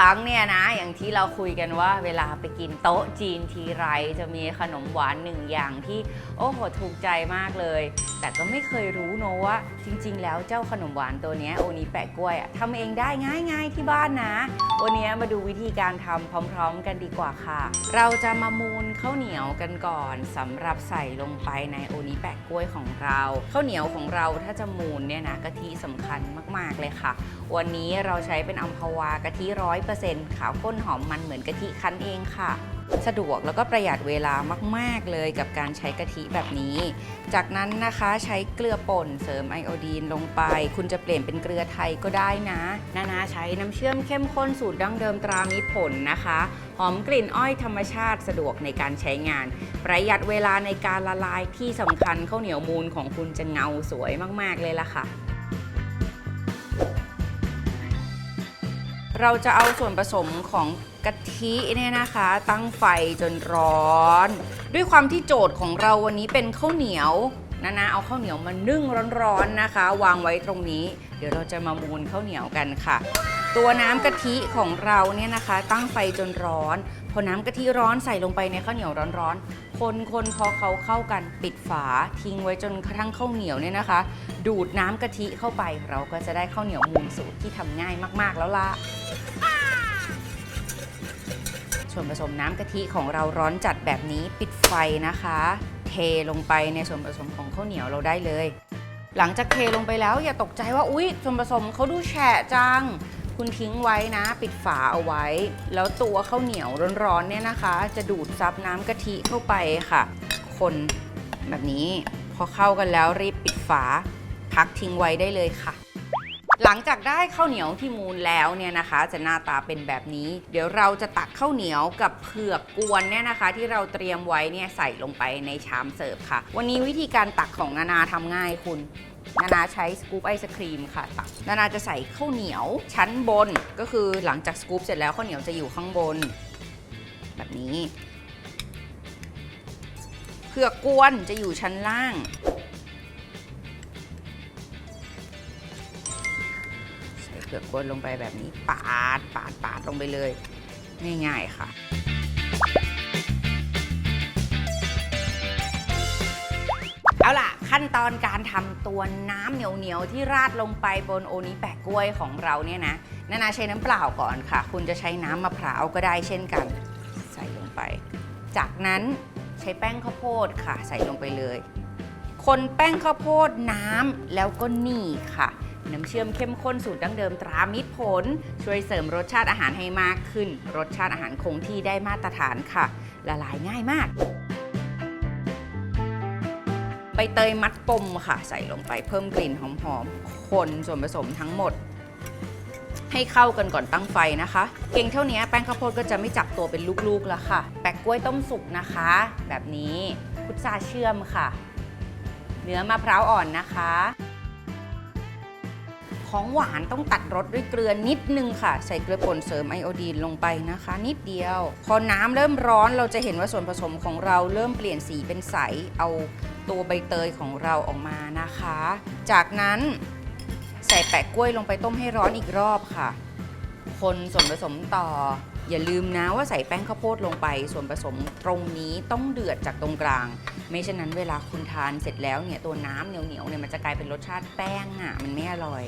ครั้งเนี่ยนะ อย่างที่เราคุยกันว่าเวลาไปกินโต๊ะจีนทีไร จะมีขนมหวานหนึ่งอย่างที่โอ้โหถูกใจมากเลย แต่ก็ไม่เคยรู้เนว่า จริง ๆ แล้วเจ้าขนมหวานตัวนี้โอนี้แปะกล้วยอะทำเองได้ง่าย ๆที่บ้านนะ วันนี้มาดูวิธีการทำพร้อม ๆ กันดีกว่าค่ะ เราจะมามูนข้าวเหนียวกันก่อนสำหรับใส่ลงไปในโอนี้แปะกล้วยของเราข้าวเหนียวของเราถ้าจะมูนเนี่ยนะกะทิสำคัญมาก ๆเลยค่ะ วันนี้เราใช้เป็นอัมพวากะทิร้อยเปอร์เซ็นต์ขาวข้นหอมมันเหมือนกะทิคั้นเองค่ะ สะดวกแล้วก็ประหยัดเวลามาก ๆ เลยกับการใช้กะทิแบบนี้ จากนั้นนะคะใช้เกลือป่นเสริมไอโอดีนลงไป คุณจะเปลี่ยนเป็นเกลือไทยก็ได้นะ นานาใช้น้ำเชื่อมเข้มข้นสูตรดั้งเดิมตรามิผลนะคะหอมกลิ่นอ้อยธรรมชาติสะดวกในการใช้งาน ประหยัดเวลาในการละลายที่สำคัญข้าวเหนียวมูลของคุณจะเงาสวยมาก ๆ เลยล่ะค่ะ เราจะเอาส่วนผสมของกะทิเนี่ยนะคะ ตั้งไฟจนร้อน ด้วยความที่โจทย์ของเราวันนี้เป็นข้าวเหนียวนะนะเอาข้าวเหนียวมานึ่งร้อนๆนะคะ วางไว้ตรงนี้ เดี๋ยวเราจะมามูนข้าวเหนียวกันค่ะ ตัวน้ำกะทิของเราเนี่ยนะคะ ตั้งไฟจนร้อน พอน้ำกะทิร้อนใส่ลงไปในข้าวเหนียวร้อนๆ คนคนพอเขาเข้ากันปิดฝาทิ้งไว้จนกระทั่งข้าวเหนียวเนี่ยนะคะ ดูดน้ำกะทิเข้าไปเราก็จะได้ข้าวเหนียวมูนสูตรที่ทำง่ายมาก ๆ แล้วล่ะส่วนผสมน้ำกะทิของเราร้อนจัดแบบนี้ปิดไฟนะคะ เทลงไปในส่วนผสมของข้าวเหนียวเราได้เลย หลังจากเทลงไปแล้วอย่าตกใจว่าอุ๊ยส่วนผสมเขาดูแฉะจัง คุณทิ้งไว้นะ ปิดฝาเอาไว้ แล้วตัวข้าวเหนียวร้อนๆเนี่ยนะคะ จะดูดซับน้ำกะทิเข้าไปค่ะ คนแบบนี้ พอเข้ากันแล้วรีบปิดฝาพักทิ้งไว้ได้เลยค่ะ หลังจากได้ข้าวเหนียวที่มูลแล้วเนี่ยนะคะ จะหน้าตาเป็นแบบนี้ เดี๋ยวเราจะตักข้าวเหนียวกับเผือกกวนเนี่ยนะคะ ที่เราเตรียมไว้เนี่ยใส่ลงไปในชามเสิร์ฟค่ะ วันนี้วิธีการตักของนานาทำง่ายคุณนานาใช้สกู๊ปไอศครีมค่ะตักนานาจะใส่ข้าวเหนียวชั้นบนก็คือหลังจากสกู๊ปเสร็จแล้วข้าวเหนียวจะอยู่ข้างบน แบบนี้เผือกกวนจะอยู่ชั้นล่าง ผือกกวนลงไปแบบนี้ ปาดปาดปาดลงไปเลย ง่าย ๆ ค่ะเอาล่ะ ขั้นตอนการทำตัวน้ำเหนียวๆที่ราดลงไปบนโอนี้แปะกล้วยของเราเนี่ยนะนานาใช้น้ำเปล่าก่อนค่ะ คุณจะใช้น้ำมะพร้าวก็ได้เช่นกัน ใส่ลงไป จากนั้นใช้แป้งข้าวโพดค่ะ ใส่ลงไปเลย คนแป้งข้าวโพดน้ำแล้วก็นี่ค่ะ น้ำเชื่อมเข้มข้นสูตรดั้งเดิมตรามิตรผล ช่วยเสริมรสชาติอาหารให้มากขึ้น รสชาติอาหารคงที่ได้มาตรฐานค่ะ ละลายง่ายมาก ใบเตยมัดปมค่ะ ใส่ลงไปเพิ่มกลิ่นหอมๆ คนส่วนผสมทั้งหมด ให้เข้ากันก่อนตั้งไฟนะคะ เก่งเท่านี้แป้งข้าวโพดก็จะไม่จับตัวเป็นลูกๆแล้วค่ะ แปะกล้วยต้มสุกนะคะ แบบนี้พุทราเชื่อมค่ะ เนื้อมะพร้าวอ่อนนะคะ ของหวานต้องตัดรสด้วยเกลือนิดนึงค่ะ ใส่เกลือป่นเสริมไอโอดีนลงไปนะคะ นิดเดียว พอน้ำเริ่มร้อนเราจะเห็นว่าส่วนผสมของเราเริ่มเปลี่ยนสีเป็นใสเอาตัวใบเตยของเราออกมานะคะ จากนั้นใส่แปะกล้วยลงไปต้มให้ร้อนอีกรอบค่ะ คนส่วนผสมต่อ อย่าลืมนะว่าใส่แป้งข้าวโพดลงไป ส่วนผสมตรงนี้ต้องเดือดจากตรงกลาง ไม่เช่นนั้นเวลาคุณทานเสร็จแล้วเนี่ยตัวน้ำเหนียวๆเนี่ยมันจะกลายเป็นรสชาติแป้งอะมันไม่อร่อย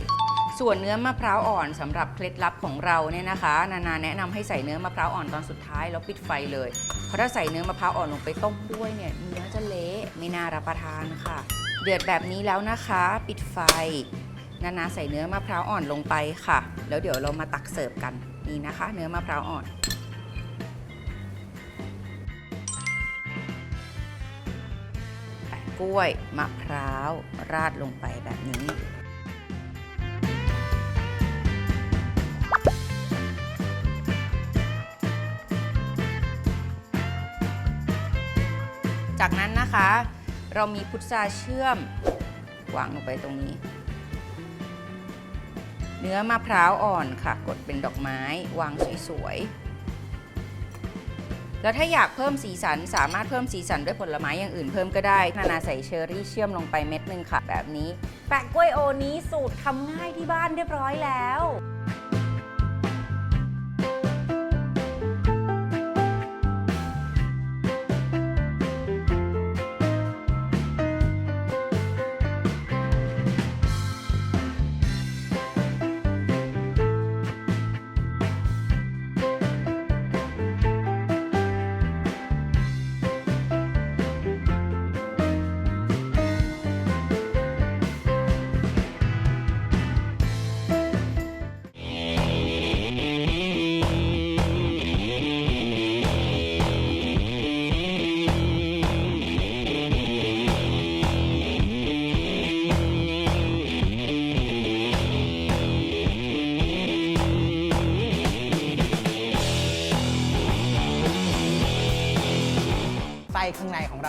ส่วนเนื้อมะพร้าวอ่อนสำหรับเคล็ดลับของเราเนี่ยนะคะ นานาแนะนำให้ใส่เนื้อมะพร้าวอ่อนตอนสุดท้ายแล้วปิดไฟเลย เพราะถ้าใส่เนื้อมะพร้าวอ่อนลงไปต้มด้วยเนี่ยเนื้อจะเละไม่น่ารับประทานค่ะ เดือดแบบนี้แล้วนะคะ ปิดไฟ นานาใส่เนื้อมะพร้าวอ่อนลงไปค่ะ แล้วเดี๋ยวเรามาตักเสิร์ฟกัน นี่นะคะ เนื้อมะพร้าวอ่อน แปะกล้วยมะพร้าวราดลงไปแบบนี้จากนั้นนะคะ เรามีพุทราเชื่อมวางลงไปตรงนี้ เนื้อมะพร้าวอ่อนค่ะ กดเป็นดอกไม้วางสวยๆ แล้วถ้าอยากเพิ่มสีสันสามารถเพิ่มสีสันด้วยผลไม้อย่างอื่นเพิ่มก็ได้ นานาใส่เชอร์รี่เชื่อมลงไปเม็ดนึงค่ะ แบบนี้ แปะกล้วยโอนี้สูตรทำง่ายที่บ้านเรียบร้อยแล้ว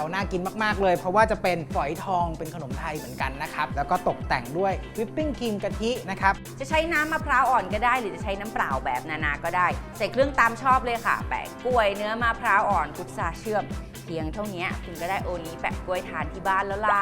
เราน่ากินมาก ๆ เลย เพราะว่าจะเป็นฝอยทองเป็นขนมไทยเหมือนกันนะครับ แล้วก็ตกแต่งด้วยวิปปิ้งครีมกะทินะครับ จะใช้น้ำมะพร้าวอ่อนก็ได้ หรือจะใช้น้ำเปล่าแบบนานาก็ได้ ใส่เครื่องตามชอบเลยค่ะ แปะกล้วยเนื้อมะพร้าวอ่อนพุทราเชื่อม เพียงเท่านี้คุณก็ได้โอนี้แปะกล้วยทานที่บ้านแล้วล่ะ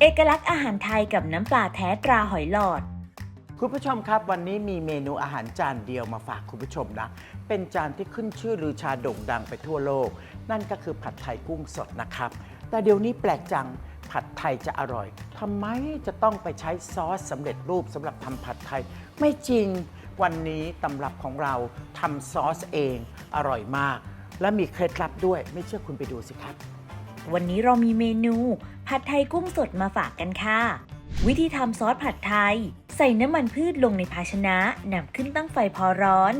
เอกลักษณ์อาหารไทยกับน้ำปลาแท้ตราหอยหลอด คุณผู้ชมครับวันนี้มีเมนูอาหารจานเดียวมาฝากคุณผู้ชมนะ เป็นจานที่ขึ้นชื่อลือชาโด่งดังไปทั่วโลก นั่นก็คือผัดไทยกุ้งสดนะครับ แต่เดี๋ยวนี้แปลกจังผัดไทยจะอร่อยทำไมจะต้องไปใช้ซอสสำเร็จรูปสำหรับทำผัดไทย ไม่จริง วันนี้ตำรับของเราทำซอสเอง อร่อยมาก และมีเคล็ดลับด้วยไม่เชื่อคุณไปดูสิครับ วันนี้เรามีเมนู ผัดไทยกุ้งสดมาฝากกันค่ะ วิธีทำซอสผัดไทย ใส่น้ำมันพืชลงในภาชนะนำขึ้นตั้งไฟพอร้อน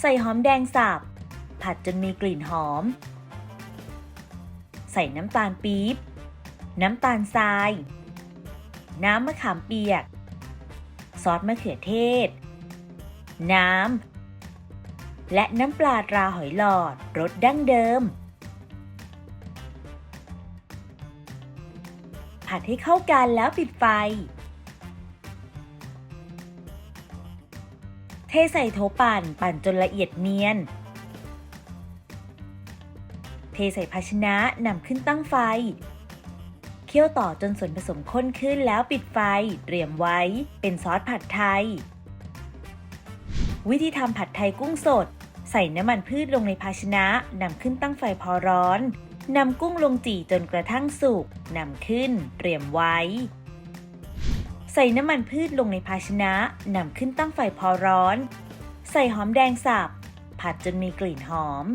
ใส่หอมแดงสับ ผัดจนมีกลิ่นหอม ใส่น้ำตาลปี๊บ น้ำตาลทราย น้ำมะขามเปียก ซอสมะเขือเทศ น้ำและน้ำปลาตราหอยหลอดรสดั้งเดิม ผัดให้เข้ากันแล้วปิดไฟ เทใส่โถปั่นปั่นจนละเอียดเนียน เทใส่ภาชนะนำขึ้นตั้งไฟ เคี่ยวต่อจนส่วนผสมข้นขึ้นแล้วปิดไฟ เตรียมไว้เป็นซอสผัดไทย วิธีทำผัดไทยกุ้งสด ใส่น้ำมันพืชลงในภาชนะนำขึ้นตั้งไฟพอร้อน นำกุ้งลงจี่จนกระทั่งสุกนำขึ้นเตรียมไว้ ใส่น้ำมันพืชลงในภาชนะนำขึ้นตั้งไฟพอร้อน ใส่หอมแดงสับ ผัดจนมีกลิ่นหอม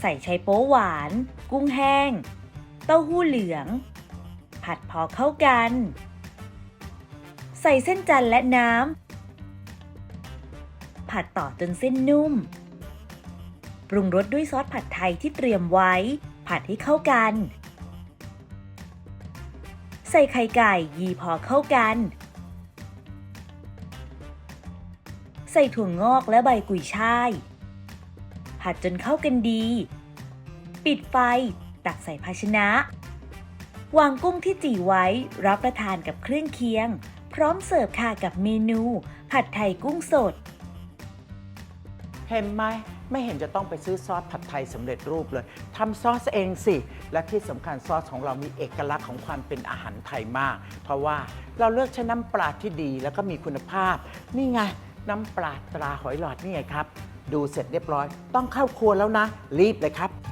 ใส่ไชโป๊หวาน กุ้งแห้ง เต้าหู้เหลือง ผัดพอเข้ากัน ใส่เส้นจันทร์และน้ำผัดต่อจนเส้นนุ่ม ปรุงรสด้วยซอสผัดไทยที่เตรียมไว้ ผัดให้เข้ากัน ใส่ไข่ไก่ยีพอเข้ากัน ใส่ถั่วงอกและใบกุยช่าย ผัดจนเข้ากันดี ปิดไฟ ตักใส่ภาชนะ วางกุ้งที่จี่ไว้ รับประทานกับเครื่องเคียง พร้อมเสิร์ฟค่ะกับเมนู ผัดไทยกุ้งสด เห็นไหม ไม่เห็นจะต้องไปซื้อซอสผัดไทยสำเร็จรูปเลยทำซอสเองสิ และที่สำคัญซอสของเรามีเอกลักษณ์ของความเป็นอาหารไทยมาก เพราะว่าเราเลือกใช้น้ำปลาที่ดีแล้วก็มีคุณภาพ นี่ไงน้ำปลาตราหอยหลอดนี่ไงครับ ดูเสร็จเรียบร้อย ต้องเข้าครัวแล้วนะ รีบเลยครับ